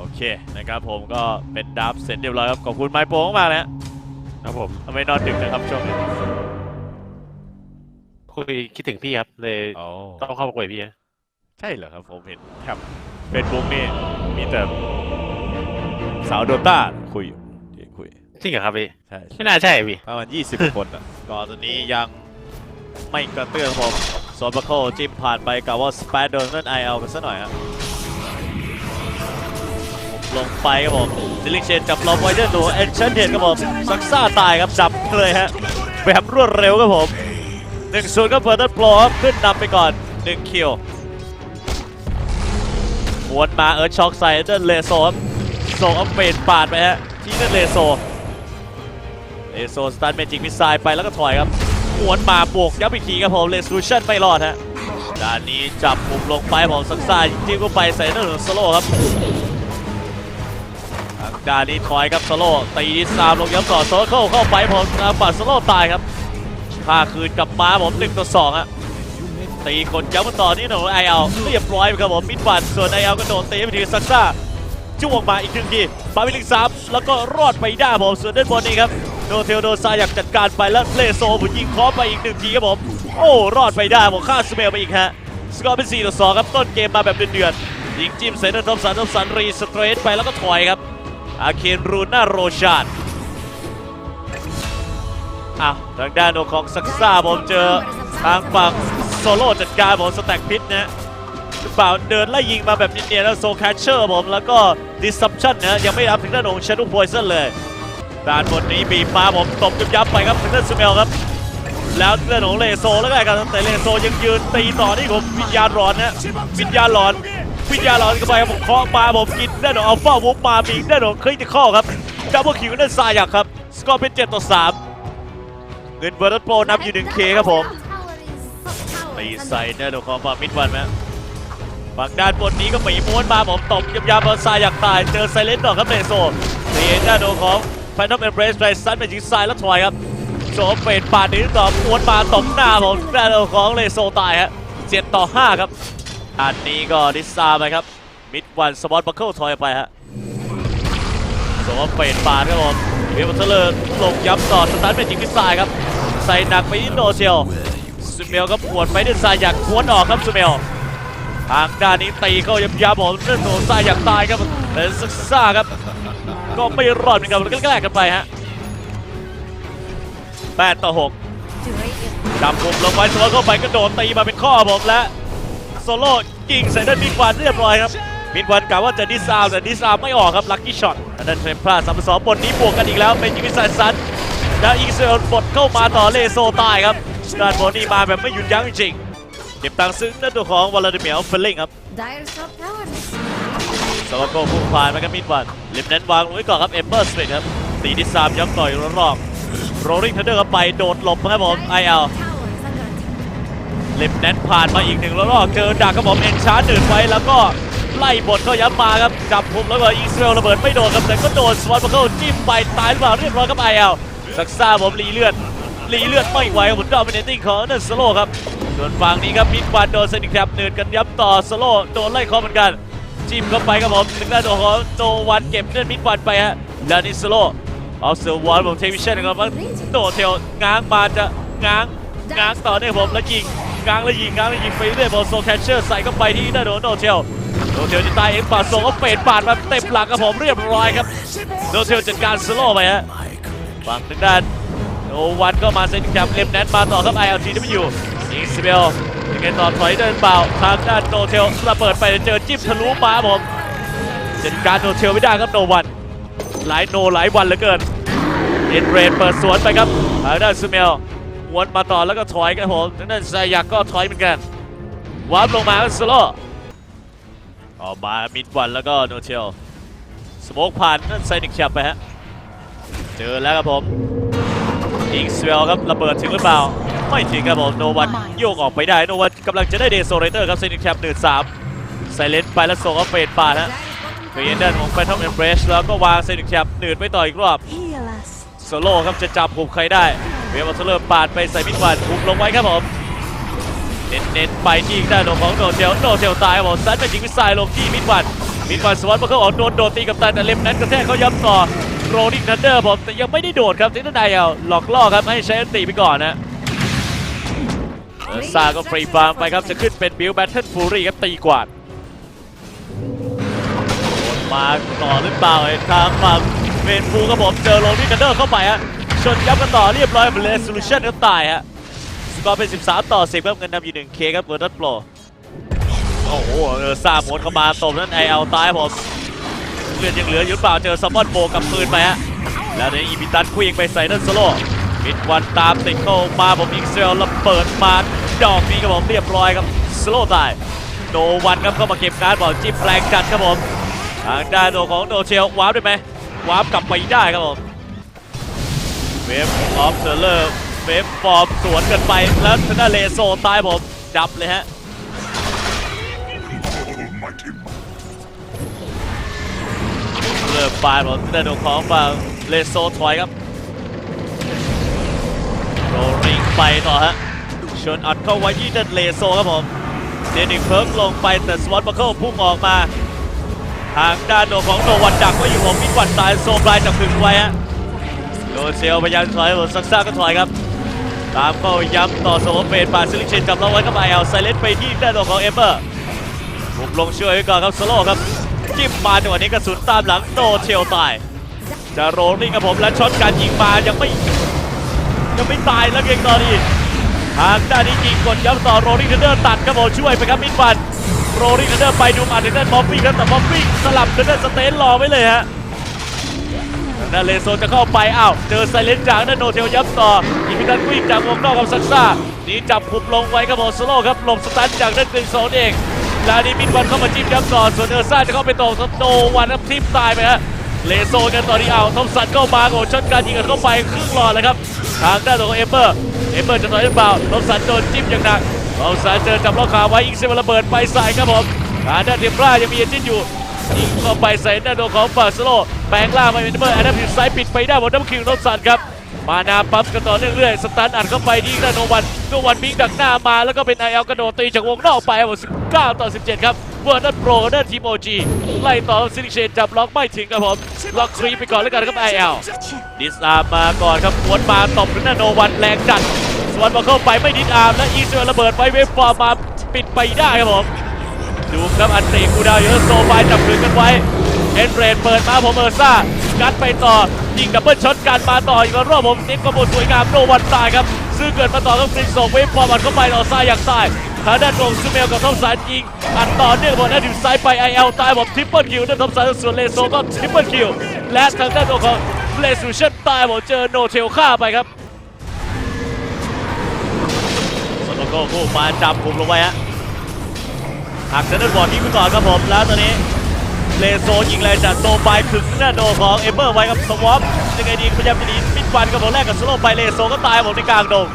โอเคนะครับผมก็เป็นดับเสร็จเรียบร้อยครับ ขอบคุณไมโปมากๆนะฮะครับผมทำไมนอนดึกนะครับช่วงนี้คุยคิดถึงพี่ครับเลยอ๋อต้องเข้ามาคุยกับพี่นะใช่เหรอครับผมเห็นแท็บเฟซบุ๊กนี่มีแต่สาวโดต้าคุยอยู่ที่คุยจริงเหรอครับพี่ใช่ไม่น่าใช่พี่ประมาณ20 คนอะก็ตอนนี้ยังไม่กระเตื้องผมโซนบัคโคจิ้มผ่านไปกับว่าสเปดโดนนั่นไอเอลกันซะหน่อยฮะ ลงไปครับผมดิลิเชนจับลอมไวเดอร์ดูเอ็นเชนเดนครับผมซักซ่าตายครับจับเลยฮะแบบรวดเร็วครับผม1 0ก็เฟิร์สโปรครับขึ้นนำไปก่อน1คิวหวนมาเอิร์ธช็อกใส่เดนเลโซครับส่งอัพเฟดปาดไปฮะที่เดนเลโซเลโซสตันเมจิกมิสไซล์ไปแล้วก็ถอยครับหวนมาบวกยับอีกทีครับผมเลสูชันไม่รอดฮะด้านนี้จับมุมลงไปผมสักซ่าจิ้มเข้าไปใส่หน้าหนึ่งสโลครับ ดานีถอยครับสโลตีที่สามลงย้ำต่อโซเข้าเข้าไปผมปัดสโลตายครับค่าคืนกลับมาผมหนึ่งต่อสองฮะตีกดย้ำต่อนี่หนูไอเอลเรียบร้อยครับผมมิดบันส่วนไอเอลก็โดนตีไปทีซักซ่าจ้วงมาอีกหนึ่งทีบาวิลิงสามแล้วก็รอดไปได้ผมส่วนด้านบนนี้ครับโดเทลโดซาอยากจัดการไปแล้วเลโซผมยิงคอไปอีกหนึ่งทีครับผมโอ้รอดไปได้ผมฆ่าสเมลไปอีกฮะสกอร์เป็น4ต่อ2ครับต้นเกมมาแบบเดือดๆยิงจิ้มใส่ด้านทอมสันทอมสันรีสเตรทไปแล้วก็ถอยครับ อาเคนรูน่าโรชาดอะทางด้านของซักซ่าผมเจอทางฝั่งโซโล่จัดการผมสแต็กพิษนะหรือเปล่าเดินไล่ยิงมาแบบเนียนๆแล้วโซแคชเชอร์ผมแล้วก็ดิสซั p ชันนะยังไม่รับถึงด้านของเช a ด o w พอย o n เลยด้านบนนี้บีบมาผมตบยับๆไปครับถึงด้านซูเมลครับ แล้วด้านของเลโซแล้วก็ไอ้กันแต่เลโซยังยืนตีต่อนี่ผมวิญญาณร้อนนะวิญญาณร้อน วิญญาณร้อนเข้าไปครับผมเคาะมาผมกินด้านของอัลฟาวุบมาบีกด้านองคริติคอลครับดับเบิลคิวด้านซายอยากครับ สกอร์เป็น7ต่อ3เงินเบอร์ดโปรนำอยู่ 1K ครับผมตีใส่ด้านของฟามิดวันไหมฝั่งด้านบนนี้ก็หมีม้วนมาผมตบยำยำบอลทรายอยากตายเจอไซเลนต์ดอกครับเลโซเสียหน้าโดนของแฟนตอมเอ็มเบรสไปซัดไปยิงทรายแล้วถอยครับโจมเฟดปาดนี้ต่อม้วนมาตบหน้าผมหน้าโดนของเลโซตายฮะเจ็ดต่อห้าครับ อันนี้ก็ดิสซาไปครับ มิดวันสปอตบัคเคิลถอยไปฮะโจมเฟดปาดครับผมเบียร์บัตเทอร์ลงย้ำต่อสตาร์ทเป็นยิงมิสไซล์ครับ ใส่หนักไปที่โนเชียวซูเมลก็ปวดไปด้วยทรายอยากควนออกครับซูเมลทางด้านนี้ตีเข้ายับยับผมเรื่องโหนทรายอยากตายครับแต่ซึกซ่าครับ ก็ไม่รอดเหมือนกันมันก็แลกกันไปฮะ8ต่อ6ดับผมลงไว้โซโล่เข้าไปก็โดนตีมาเป็นข้อผมและ โซโล่ยิงใส่ด้านมิดวันเรียบร้อยครับ มิดวันกล่าวว่าจะดิสาวแต่ดิสาวไม่ออกครับลัคกี้ช็อตดันเทรมพลาดสามสองบนนี้บวกกันอีกแล้วเป็นจิมิสันซันแล้วอีกเซลบดเข้ามาต่อเลโซตายครับด้านบนนี้มาแบบไม่หยุดยั้งจริงๆเก็บตังค์ซึ้งด้านตัวของวลาดิเมียร์เฟลลิงครับ Dire top tower. สวัสดีพุ่งผ่านมาครับมิดวันลิมเน้นวางลงไว้ก่อนครับเอมเบอร์สเปกครับตีที่สามย้ำต่อยรอบโรลลิ่งทันเดอร์เข้าไปโดดหลบครับผมไอเอล Tower is under attack. ลิมเน้นผ่านมาอีกหนึ่งรอบเจอดักครับผมเอ็นชาร์จหนืดไว้แล้วก็ไล่บทเข้าย้ำมาครับจับคุมแล้วก็อิสราเอลระเบิดไม่โดนครับแต่ก็โดนสวอตมาเข้าจิ้มไปตายหรือเปล่าเรียบร้อยครับไอเอลซักซ่าผมรีเลือดรีเลือดไม่ไหวผมดอมิเนติ้งของนั่นสโลครับส่วนฝั่งนี้ครับมิดวันโดนเซนิคแทบหนืดกันย้ำต่อสโลโดนไล่คอเหมือนกันจิ้มเข้าไปครับผมถึงด้าตัวของโนวันเก็บเลือดมิดวันไปฮะดานิสโลเอาเซอร์วอลผมเทวิชั่นครับว่าโดเทลง้างมาจะง้างง้างต่อเนี่ยผมแล้วยิง ง้างแล้วยิงง้างแล้วยิงไปเรื่อยบอลโซแคชเชอร์ใส่เข้าไปที่ด้านโดนโนเทลโนเทลจะตายเองปาดส่งก็เฟดปาดมาเต็มหลังครับผมเรียบร้อยครับโนเทลจัดการสโลไปฮะฝั่งทางด้านโนวันก็มาเซนแคมเล็มแนนมาต่อครับ ILTW อิงสเบลยังไงต่อถอยเดินเปล่าทางด้านโนเทลระเบิดไปเจอจิ้มทะลุมาผมจัดการโนเทลไม่ได้ครับโนวันหลายโนหลายวันเหลือเกินเอ็นเรนเปิดสวนไปครับทางด้านซูเมล วนมาต่อแล้วก็ถอยครับผมทางด้านไซยักก็ถอยเหมือนกันวาร์ปลงมาก็สโลออกมามิดวันแล้วก็โนเทลสโมกผ่านนั่นไซนิกแชปไปฮะเจอแล้วครับผมอิงสเวลครับระเบิดถึงหรือเปล่า ไม่ถึงครับผมโนวันโยกออกไปได้โนวันกำลังจะได้เดโซเรเตอร์ครับไซนิกแชปหนึ่งสามไซเลนไปแล้วส่งเอาเฟดปาดฮะเกรนเดนของแฟนทอมเอ็มเบรสแล้วก็วางเซนิกแชปหนืดไปต่ออีกรอบโซโล่ครับจะจับกลุ่มใครได้ เวลมาเทเลอร์ปาดไปใส่มิดวันคุมลงไว้ครับผมเน้นๆไปที่ด้านของโนเทลโนเทลตายครับผมซัดไปยิงมิสไซล์ลงที่มิดวันมีก่อนสวนมาเข้าออกโดนโดนตีกับตาแต่เล็มนั้นกระแทกเขาย้ำต่อโรลิงทันเดอร์ผมแต่ยังไม่ได้โดดครับทีนั้นนายเอาหลอกล่อครับให้ใช้อันตีไปก่อนนะเออซาก็ฟรีฟาร์มไปครับจะขึ้นเป็นบิลแบทเทิลฟูรี่ครับตีกวาดโดนมาต่อหรือเปล่าไอ้ทางฝั่งเวนฟูครับผมเจอโรลิงทันเดอร์เข้าไปฮะ ชนยับกันต่อเรียบร้อยเป็นเลสโซลูชันก็ตายฮะสกอร์เป็น 13 ต่อ 10ครับเงินนำอยู่ 1K ครับเวอร์ดัตโปรโอ้โหเออซาหมดเข้ามาตบนั่นไอเอาตายผมเลือดยังเหลืออยู่เปล่าเจอซัมมอนโบกับปืนไปฮะแล้วในอีพิตันคุยงไปใส่นั่นสโลมิดวันตามติดเข้ามาผมอีกเซลแล้วเปิดมาดอกนี้ครับผมเรียบร้อยครับสโลตายโนวันครับเข้ามาเก็บการ์ดบอลจิ้มแปลงจัดครับผมทางด้านตัวของโนเชลวาร์ปได้ไหมวาร์ปกลับไปได้ครับผม เวฟออฟเซอร์เลอร์เวฟฟอร์มสวนกันไปแล้วทางด้านเลโซตายผมจับเลยฮะเริ่มปานของด้านของฝั่งเลโซถอยครับโรลิงไปต่อฮะชนอัดเข้าไว้ที่ด้านเลโซครับผมเดนิกเพิร์กลงไปแต่สวอตบัคเคิลพุ่งออกมา ทางด้านโดของโนวันดักไว้อยู่ของมิดวันตายโซบลายจับขึงไว้ฮะ โดเซลพยายามถอยหมดซักซ่าก็ถอยครับ ตามเข้าย้ำต่อสมเฟนปาซิลิเชนจับเราไว้กับไอเอลไซเลนไปที่ด้านโดของเอเบอร์บุกลงช่วยไว้ก่อนครับสโลครับจิ้มมาจังหวะนี้กระสุนตามหลังโดเชลตาย จะโรลลิ่งกับผมและช็อตการยิงมายังไม่ยังไม่ตายแล้วเพียงตอนนี้ทางด้านนี้ยิงกดย้ำต่อโรลลิ่งเดอร์ตัดครับผมช่วยไปครับมิดฟันโรลลิ่งเดอร์ไปดูมาทางด้านบอมบี้ครับแต่บอมบี้สลับทางด้านสเตนรอไว้เลยฮะ ทางด้าเลโซจะเข้าไปอ้าวเจอไซเลนจากด้านโนเทลย้ำต่ออีพิทันวิ่งจากวงนอกกับซักซ่าหนี่จับคุมลงไว้ครับผมสโลครับหลบสตันจากด้านกึ่งโซนเองแล้วนี่มิดวันเข้ามาจิ้มย้ำต่อส่วนเออร์ซ่าจะเข้าไปต่อโนวันครับทิมตายไปฮะเลโซกันตอนนี้เอาทอมสันเข้ามาโอ้ช็อตการยิงกันเข้าไปครึ่งหลอดเลยครับทางด้านของเอเบอร์เอเบอร์จะต่อยหรือเปล่าทอมสันโดนจิ้มอย่างหนักทอมสันเจอจับล็อกขาไว้อีกเซเวระเบิดไปใส่ครับผมทางด้านเทมปรายังมีเอจินอยู่ยิงเข้าไปใส่ด้านโดนของฟาสโล แปลงล่างมาเป็นเบอร์แอนด์ผิดไซด์ปิดไปได้หมดน้ำคิวทอมสันครับ มานาปั๊มกันต่อเรื่อยๆ สตันอัดเข้าไปที่ด้านโนวันโนวันบิงดักหน้ามาแล้วก็เป็นไอเอลกระโดดตีจากวงนอกไปหมด19 ต่อ 17 ครับเวอร์นันโปรด้านทีมโอจีไล่ต่อซิลิเชนจับล็อกไม่ถึงครับผมล็อกครีไปก่อนแล้วกันครับไอเอลดิสอาร์มมาก่อนครับหวนมาตบถึงด้านโนวันแรงจัดสวนมาเข้าไปไม่ดิสอาร์มและอีเซอร์ระเบิดไปเวฟฟอร์มมาปิดไปได้ครับผมดูครับอันตีกูดาวเยอะโซบายจับมือกันไว้ เอ็นเรดเปิดมาผมเออร์ซ่ากัดไปต่อ ยิงดับเบิลช็อตการมาต่ออีกรอบผมนิกก็บสวยงามโนวันตายครับ ซื้อเกิดมาต่อกับฟริกส่งเวฟฟอร์มันเข้าไปต่อซ้ายอย่างซ้ายทางด้านตรงซูเมลกับทอมสันยิงอัดต่อเนื่องบอลด้านถึงซ้ายไปไอเอลตายผมทริปเปิลคิวด้านทอมสันส่วนเลโซก็ทริปเปิลคิวและทางด้านตรงของเลซูเชนตายผมเจอโนเทลฆ่าไปครับสโลโก้ผู้มาจับกลุ่มลงไว้ฮะหักเซนเตอร์บอลที่คุณต่อครับผมแล้วตอนนี้ เลโซยิงแรงจากโซไปถึงหน้าโดของเอเบอร์ไว้กับสวอปยังไงดีพยายามจะหนีมิดฟันกับผมแรกกับสโลไปเลโซก็ตายผมในกลางดง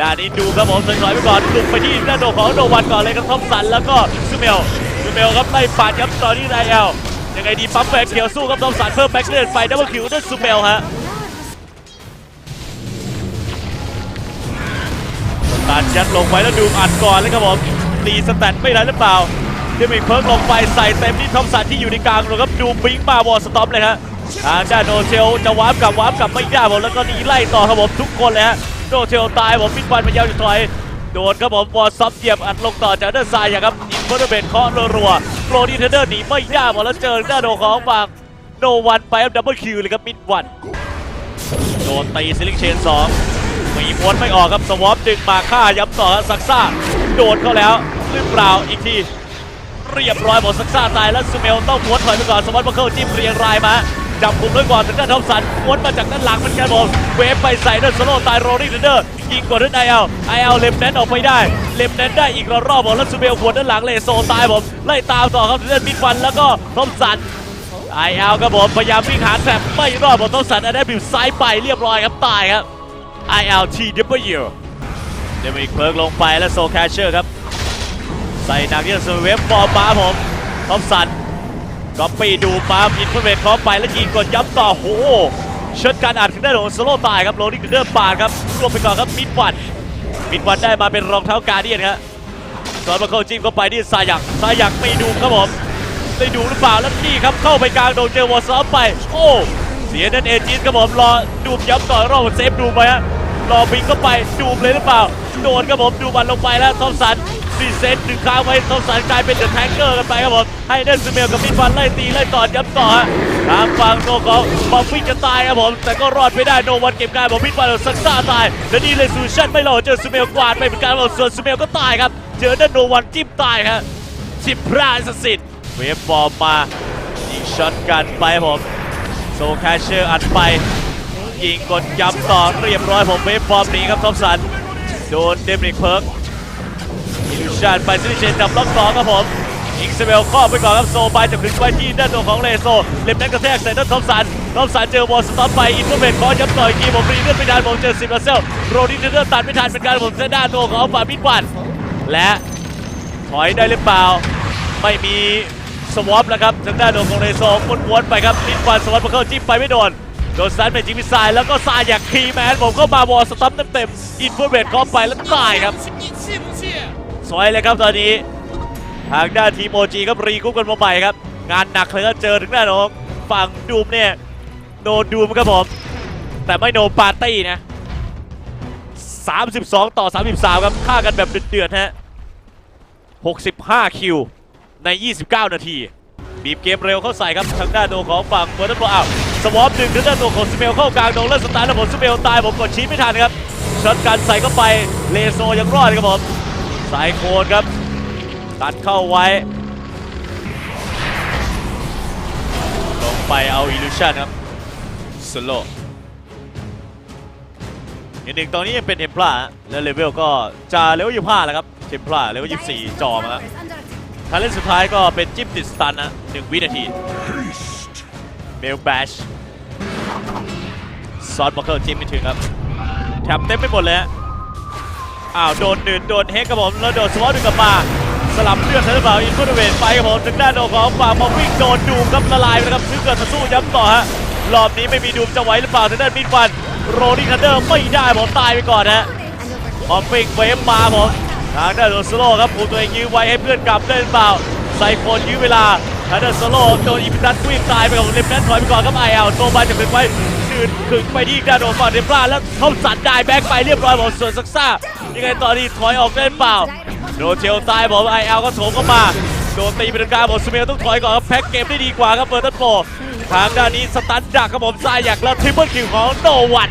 ด้านนี้ดูครับผมถอยๆไปก่อนลุกไปที่หน้าโดของโดวันก่อนเลยครับทอมสันแล้วก็ซูเมลซูเมลครับไล่ปาดครับตอนนี้ไอเอลยังไงดีปั๊มแบกเขียวสู้กับทอมสันเพิ่มแบ็กเลือดไปดับเบิลคิวด้วยซูเมลฮะตัดยัดลงไปแล้วดูอัดก่อนเลยครับผมตีสแตทไม่ได้หรือเปล่า เดมิกเพิร์กลงไปใส่เต็มที่ทอมสันที่อยู่ในกลางเลยครับดูบิงมาวอลสต็อปเลยฮะทางด้านโนเชลจะวาร์ปกลับวาร์ปกลับไม่ได้ผมแล้วก็หนีไล่ต่อครับผมทุกคนเลยฮะโนเชลตายผมมิดวันพยายามจะถอยโดนครับผมวอลซับเหยียบอัดลงต่อจากด้านซ้ายอย่างครับอินเฟอร์เบนเคาะรัวๆโปรดีเทนเดอร์หนีไม่ได้หมแล้วเจอด้าโดของฝั่งโนวันไปดับเบิลคิวเลยครับมิดวันโดนตีซิลิงเชนสองมีม้วนไม่ออกครับสวอปดึงมาฆ่าย้ำต่อครับซักซ่าโดนเข้าแล้วหรือเปล่าอีกที เรียบร้อยหมดซักซ่าตายแล้วซูเมลต้องม้วนถอยไปก่อนสมอตมาเคิลจิ้มเรียงรายมาจับกลุ่มด้วยก่อนถึงด้านทอมสันม้วนมาจากด้านหลังเหมือนกันผมเวฟไปใส่ด้านโซโล่ตายโรลิ่เดอร์ยิงกดด้านไอเอลไอเอลเล็มแนนออกไปได้เล็มแนนได้อีกระรอบผมแล้วซูเมลหัวด้านหลังเลยโซตายผมไล่ตามต่อครับถึงด้านมิดฟันแล้วก็ทอมสันไอเอลครับผมพยายามวิ่งหาแทรปไม่รอดผมทอมสันอันนั้นบิวซ้ายไปเรียบร้อยครับตายครับ ILTW เดมิกเพิร์กลงไปแล้วโซแคชเชอร์ครับ ใส่หนักที่สุดเว็บอร์มาผมทอมสันก็ปีดูปาอินเฟอเมทเข้าไปแล้วยิงกดย้ำต่อโหเชิดการอัดขึ้นได้ของสโลตายครับโรนี่คือเดิมปาดครับรวมไปก่อนครับมิดวันมิดวันได้มาเป็นรองเท้าการเดียนครับสอนมาเข้าจิ้มเข้าไปที่ซายักซายักไม่ดูครับผมได้ดูหรือเปล่าแล้วนี่ครับเข้าไปกลางโดนเจอวอร์ซอฟไป โอ้เสียนั่นเอจินครับผมรอดูย้ำต่อรอบเซฟดูไปฮะ รอบิงเข้าไปดูมเลยหรือเปล่า โดนครับผมดูมันลงไปแล้วทอมสันซีเซนหนึ่งค้างไว้ทอมสันกลายเป็นเดอะแทงเกอร์กันไปครับผมให้เดนซูเมลกับมินฟันไล่ตีไล่ต่อย้ำต่อฮะทางฝั่งโนของบอฟฟี่จะตายครับผม แต่ก็รอดไปได้โนวันเก็บการบอกมินฟันซักซ่าตายและนี่เลยซูชันไม่รอเจอซูเมลกวาดไปเหมือนกันครับผมส่วนซูเมลก็ตายครับ เจอเดนโนวันจิ้มตายครับชิบพลาดสิทธิ์เวฟบอลมายิงช็อตกันไปครับผมโซแคชเชอร์อัดไป ยิงกดย้ำต่อเรียบร้อยผมเวฟบอลหนีครับทอมสัน โดนเดมริกเพิร์กอิลูชันไปซิลิเชนจับล็อกสองครับผมอิงเซเวลครอบไปก่อนครับโซไปจะขึ้นไปที่ด้านตัวของเลโซเล็บนั้นกระแทกใส่ด้านทอมสันทอมสันเจอบอลสต็อปไปอินโฟเมตคอย้ำต่อยกีผมรีเลือดไม่ทันผมเจอซิมลาเซลโรดินเดอร์ตัดไม่ทันเป็นการผมเซด้านตัวของฝามิดวันและถอยได้หรือเปล่าไม่มีสวอปแล้วครับทางด้านของของเลโซวนๆไปครับมินฟันสวอปมาเข้าจิ้มไปไม่โดน โดนซันเป็นจิมิซล์แล้วก็ซายอยากคีย์แมนผมก็มาวอลสต็อปเต็มๆอินโฟเบตเข้าไปแล้วตายครับสวยเลยครับตอนนี้ ทางด้านทีโอจีครับรีกุ๊ปกันมาใหม่ครับ งานหนักเลยก็เจอถึงด้านของฝั่งดูมเนี่ยโนดูมครับผม แต่ไม่โนปาร์ตี้นะ 32 ต่อ 33 ครับฆ่ากันแบบเดือดๆฮะ 65 คิวใน 29 นาที บีบเกมเร็วเข้าใส่ครับทางด้านตัวของฝั่งเบอร์ตันโบอ้าว สวอปหนึ่งทางด้านตัวของสเมลเข้ากลางโดนเล่นสตาร์ทแล้วผมสเมลตายผมกดชี้ไม่ทันครับช็อตการใส่เข้าไปเลโซยังรอดครับผมสายโคนครับตัดเข้าไว้ลงไปเอาอิลูชันครับสโลอีกหนึ่งตอนนี้ยังเป็นเทมพลาและเลเวลก็จะเลเวลยี่ห้าแล้วครับเทมพลาเลเวลยี่สี่จอมาแล้ว Tower is under attack. ทาเล่นสุดท้ายก็เป็นจิ้มติดสตันนะหนึ่งวินาที เมลแบชซอสบ็อกเกอร์จิ้มไม่ถึงครับแถบเต็มไปหมดเลยฮะอ้าวโดนหนึ่งโดนเฮกครับผมแล้วโดนสวอตดึงกลับมาสลับเลือดใช่หรือเปล่าอินฟุตเวนไปครับผมถึงด้านโดนของฝั่งมาวิ่งโดนดูมครับละลายไปนะครับซึ่งเกิดมาสู้ย้ำต่อฮะรอบนี้ไม่มีดูมจะไหวหรือเปล่าทางด้านมิดฟันโรดี้คันเดอร์ไม่ได้ผมตายไปก่อนฮะ And over พอปิงเวฟมาผมทางด้านโดนสโลครับผูตัวเองยื้อไว้ให้เพื่อนกลับเล่นเปล่าไซโคนยื้อเวลา ทางด้านสโลโดนอีพิทัศน์วิ่งตายไปกับเลมแนนถอยไปก่อนครับไอเอลโซบาจะถึงไว้ชืดขึงไปที่ด้านโดนฝั่งเดมปลาแล้วเข้าสันได้แบ็กไปเรียบร้อยผมส่วนซักซ่ายังไงตอนนี้ถอยออกเล่นเปล่า โดนเชลตายผมไอเอลก็โถมเข้ามาโดนตีเป็นกลางผมสเมลต้องถอยก่อนครับแพ็กเกมได้ดีกว่าครับเบอร์ตันโปทางด้านนี้สตันดักครับผมซายอยากแล้วทริปเปิลคิวของโนวัน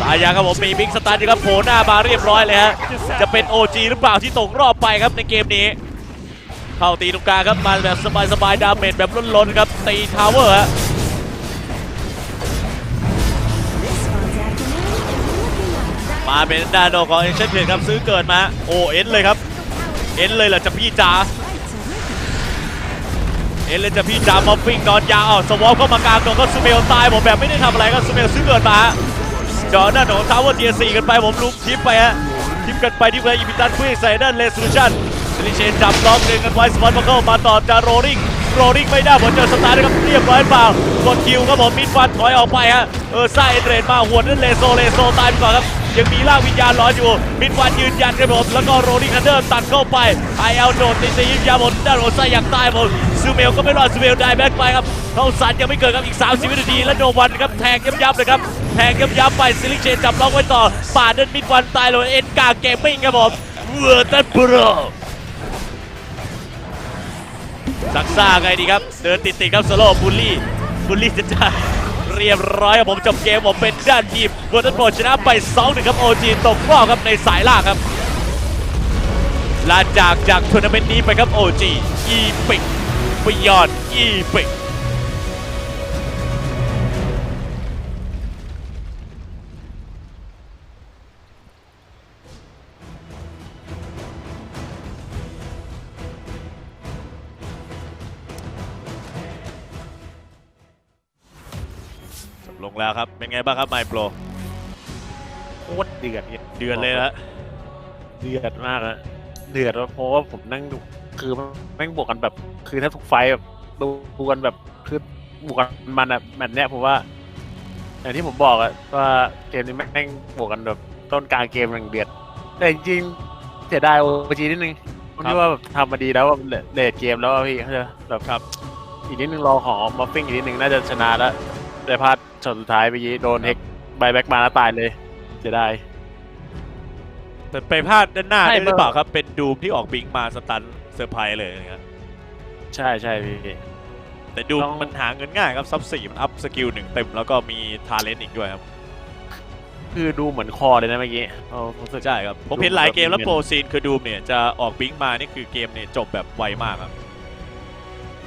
สายยางครับผมมีบิ๊กสตาร์ทครับโผล่หน้ามาเรียบร้อยเลยฮะจะเป็น OG หรือเปล่าที่ตกรอบไปครับในเกมนี้เข้าตีตรงกลางครับมาแบบสบายๆดาเมจแบบล้นๆครับตีทาวเวอร์ฮะมาเป็นด้านโดของเอเชนเพียครับซื้อเกิดมาโอเอ็นเลยครับเอ็นเลยเหรอจะพี่จ๋า เอเลยจะพี่จามอฟฟิงนอนยาวอ้าสวอปเข้ามากลางโดนก็สเมลตายผมแบบไม่ได้ทำอะไรก็สเมลซื้อเกิดมาฮะจอด้านองทาวเวอร์เทียสี่กันไปผมลุมทิปไปฮะทิปกันไปที่เพื่ออีพิตันคุยใส่ด้านเลสูชันสลิเชนจับล็อกเดึงกันไว้สปอตมาเข้ามาต่อจาโรริงโรริงไม่ได้ผมเจอสตาร์นะครับเรียบร้อยเปล่ากดคิวครับผมมิดฟันถอยออกไปฮะเออไส้เอเดรนมาหัวนั่นเลโซเลโซตายไปก่อนครับ ยังมีล่าวิญญาณรออยู่มิดฟันยืนยันครับผมแล้วก็โรริคันเดอร์ตัดเข้าไปไอเอลโดดตีตียิงยาบนด้านของไส้อยากตายผมดซูเมลก็ไม่รอดซูเมลได้แบ็คไปครับเข้าสันยังไม่เกิดครับอีก30วินาทีและโนวันครับแทงยับๆเลยครับแทงยับๆไปซิลิกเชนจับล็อกไว้ต่อป่าเดินมิดวันตายเลยเอ็นกาเกมมิ่งครับผมเวอร์ตันโปรซักซ่าไงดีครับ เดินติดๆครับสโลบูลลี่บูลลี่จะจ่าย เรียบร้อยครับผมจบเกมผมเป็นด้านทีมเวอร์ตันโปรชนะไป2 1ครับโอจีตกรอบครับในสายล่างครับลาจากจากทัวร์นาเมนต์นี้ไปครับโอจีอีพิกบยอนอีพิก ลงแล้วครับ เป็นไงบ้างครับไมโปรโคตรเดือดเนี่ยเดือนเลยละเดือดมากอะเดือดเพราะว่าผมนั่งดูคือแม่งบวกกันแบบ คือถ้าทุกไฟต์แบบดูดูกันแบบคือบวกกันมันอะแมตช์เนี้ยผมว่าอย่างที่ผมบอกอะว่าเกมนี้แม่งบวกกันแบบต้นกลางเกมอย่างเดือด แต่จริงๆเสียดายโอจีนิดนึงผมคิดว่าแบบทำมาดีแล้วว่าเลดเกมแล้วอะพี่เขาใจะแบบครับ อีกนิดนึงรอของมัฟฟิ้งอีกนิดนึงน่าจะชนะแล้วได้พลาด ช็อตสุดท้ายไปยี้โดนเฮกใบแบ็กมาแล้วตายเลยเสียดายแต่ไปพลาดด้านหน้าใช่ได้หรือเปล่าครับ เป็นดูมที่ออกบิงมาสตันเซอร์ไพรส์เลยนะครับใช่ใช่พี่แต่ดูมต้องมันหาเงินง่ายครับซับสี่มันอัพสกิลหนึ่งเต็มแล้วก็มีทาเลนต์อีกด้วยครับ คือดูเหมือนคอเลยนะเมื่อกี้เอารู้สึกใช่ครับ ผมเห็นหลายเกมแล้วโปรซีนคือดูมเนี่ยจะออกบิงมานี่คือเกมเนี่ยจบแบบไวมากครับ